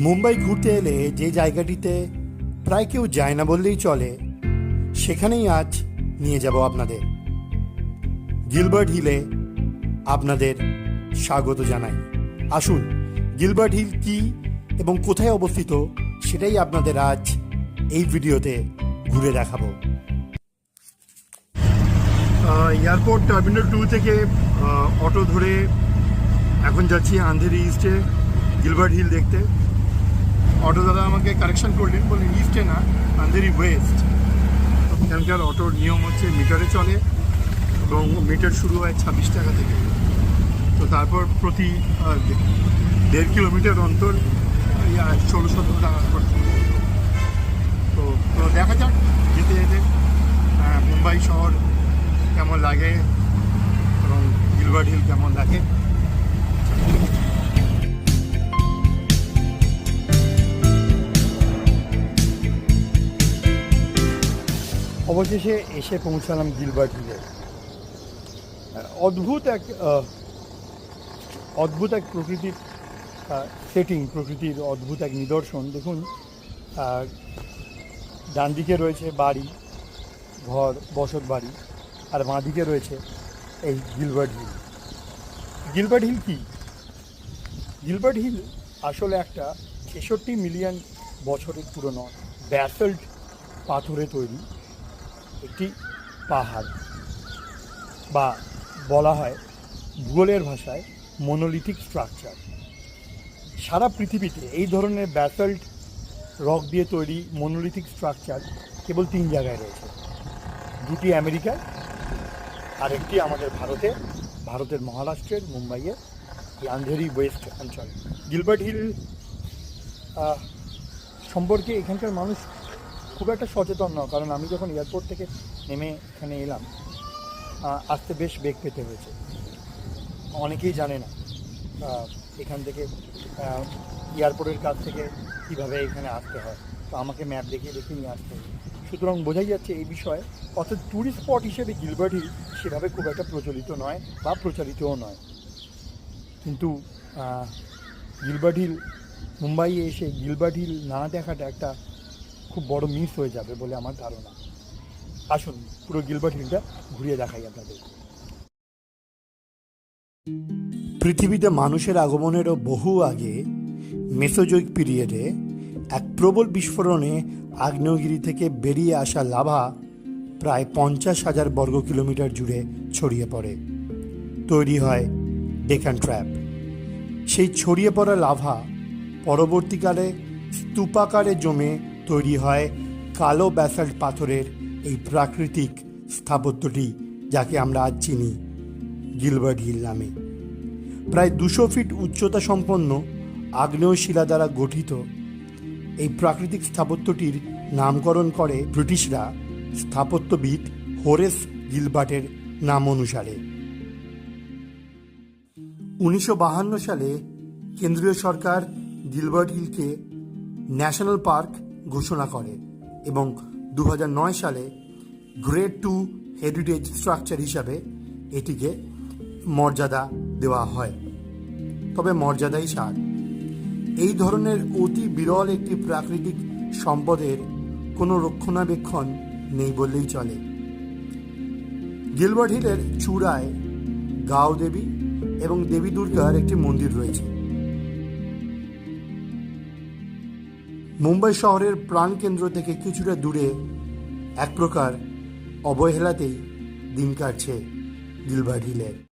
মুম্বাই ঘুরতে এলে যে জায়গাটিতে প্রায় কেউ যায় না বললেই চলে, সেখানেই আজ নিয়ে যাব আপনাদের। গিলবার্ট হিলে আপনাদের স্বাগত জানাই। আসুন, গিলবার্ট হিল কি এবং কোথায় অবস্থিত সেটাই আপনাদের আজ এই ভিডিওতে ঘুরে দেখাবো। এয়ারপোর্ট টার্মিনাল টু থেকে অটো ধরে এখন যাচ্ছি আন্ধেরি ইস্টে গিলবার্ট হিল দেখতে। অটো দাদা আমাকে কারেকশন করলেন বললেন ইস্টে না আন্ধেরি ওয়েস্ট এখানকার অটোর নিয়ম হচ্ছে মিটারে চলে এবং মিটার শুরু হয় ছাব্বিশ টাকা থেকে। তো তারপর প্রতি দেড় কিলোমিটার অন্তর ষোলো সতেরো টাকা তো তো দেখা যাক, যেতে যেতে মুম্বাই শহর কেমন লাগে এবং গিলবার্ট হিল কেমন লাগে। অবশেষে এসে পৌঁছালাম গিলবার্ট হিলে অদ্ভুত এক অদ্ভুত এক প্রকৃতির সেটিং প্রকৃতির অদ্ভুত এক নিদর্শন। দেখুন ডান দিকে রয়েছে বাড়ি, ঘর, বসত বাড়ি, আর বাঁ দিকে রয়েছে এই গিলবার্ট হিল গিলবার্ট হিল কি? গিলবার্ট হিল আসলে একটা ছেষট্টি মিলিয়ন বছরের পুরনো ব্যাসল্ট পাথরে তৈরি। একটি পাহাড় বা বলা হয় ভূগোলের ভাষায় মনোলিথিক স্ট্রাকচার সারা পৃথিবীতে এই ধরনের ব্যাসল্ট রক দিয়ে তৈরি মনোলিথিক স্ট্রাকচার কেবল তিন জায়গায় রয়েছে। দুটি আমেরিকায় আর একটি আমাদের ভারতে, ভারতের মহারাষ্ট্রের, মুম্বাইয়ের আন্ধেরি ওয়েস্ট অঞ্চল। গিলবার্ট হিল সম্পর্কে এখানকার মানুষ খুব একটা সচেতন নয় কারণ আমি যখন এয়ারপোর্ট থেকে নেমে এখানে এলাম আসতে বেশ বেগ পেতে হয়েছে। অনেকেই জানে না এখান থেকে এয়ারপোর্টের কাছ থেকে কীভাবে এখানে আসতে হয়। তো আমাকে ম্যাপ দেখিয়ে দেখিয়ে নিয়ে আসতে হবে সুতরাং বোঝাই যাচ্ছে এই বিষয়ে, অর্থাৎ ট্যুরিস্ট স্পট হিসেবে গিলবার্ট হিল সেভাবে খুব একটা প্রচলিত নয় বা প্রচারিতও নয়। কিন্তু গিলবার্ট হিল মুম্বাইয়ে এসে গিলবার্ট হিল না দেখাটা একটা খুব বড় মিস হয়ে যাবে বলে আমার ধারণা। আসুন, পুরো গিলবার্ট হিলটা ঘুরিয়ে দেখাই আপনাদের। পৃথিবীতে মানুষের আগমনেরও বহু আগে মেসোজৈক পিরিয়ডে এক প্রবল বিস্ফোরণে আগ্নেয়গিরি থেকে বেরিয়ে আসা লাভা প্রায় পঞ্চাশ হাজার বর্গ কিলোমিটার জুড়ে ছড়িয়ে পড়ে। তৈরি হয় ডেকান ট্র্যাপ সেই ছড়িয়ে পড়া লাভা পরবর্তীকালে স্তূপাকারে জমে তৈরি হয় কালো ব্যাসাল্ট পাথরের এই প্রাকৃতিক স্থাপত্যটি, যাকে আমরা আজ চিনি গিলবার্ট হিল নামে। প্রায় দুশো ফিট উচ্চতা সম্পন্ন আগ্নেয় শিলা দ্বারা গঠিত এই প্রাকৃতিক স্থাপত্যটির নামকরণ করে ব্রিটিশরা স্থাপত্যবিদ হোরেস গিলবার্টের নাম অনুসারে। উনিশশো সালে কেন্দ্রীয় সরকার গিলবার্ট হিলকে ন্যাশনাল পার্ক ঘোষণা করে এবং দু সালে গ্রেড টু হেরিটেজ স্ট্রাকচার হিসাবে এটিকে মর্যাদা দেওয়া হয়। তবে মর্যাদাই সার। এই ধরনের অতি বিরল একটি প্রাকৃতিক সম্পদের কোনো রক্ষণাবেক্ষণ নেই বললেই চলে। গিলবার্ট হিলের চূড়ায় গাও দেবী এবং দেবী দুর্গার একটি মন্দির রয়েছে। মুম্বাই শহরের প্রাণকেন্দ্র থেকে কিছুটা দূরে এক প্রকার অবহেলাতেই দিন কাটছে দিলবার হিলের।